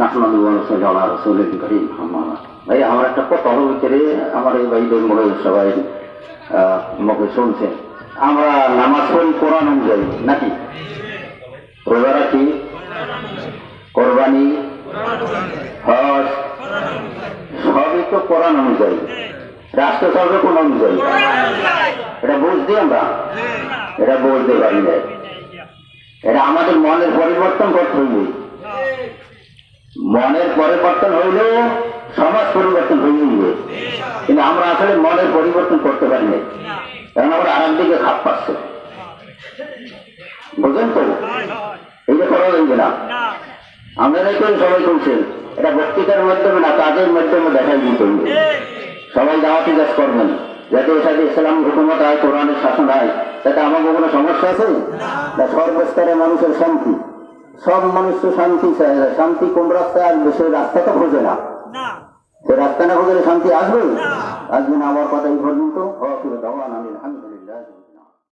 নাহমাদু ওয়া নুসাল্লি আলা রাসূলিল ভাই, আমার একটা কথা হলো ভিতরে আমার এই ভাইদের মনে সবাই আমাকে শুনছে। আমরা নামাজ পড়ি কোরআন অনুযায়ী, নাকি? রোজা রাখি কোরবানি, হজ, সবই তো কোরআন অনুযায়ী। রাষ্ট্র চলবে কোন অনুযায়ী। এটা বুঝতে আমরা? এটা বলতে পারি এটা আমাদের মনের পরিবর্তন করতে হইবে। মনের পরিবর্তন হইলে সমাজ পরিবর্তন হয়ে কিন্তু আমরা আসলে মনের পরিবর্তন করতে পারি না কারণ আমরা আরাম দিকে খাপ পাচ্ছে বুঝলেন তো? এইটা করা যাবে না আপনারাই করে সবাই করছেন এটা বক্তৃতার মাধ্যমে না, কাজের মাধ্যমে দেখাই দিতে হইবে সবাই দাওয়াতি কাজ করবেন। যাতে এর সাথে ইসলাম হুকুমত হয় কোরআনের শাসন হয় তাতে আমাকে কোনো সমস্যা আছে? না সর্বস্তরে মানুষের শান্তি। সব মানুষ তো শান্তি চায় শান্তি কোন রাস্তায় আসবে সেই রাস্তাটা খোঁজে না। সে রাস্তা না খোঁজলে শান্তি আসবে আসবে না আমার কথাই পর্যন্ত। আলহামদুলিল্লাহ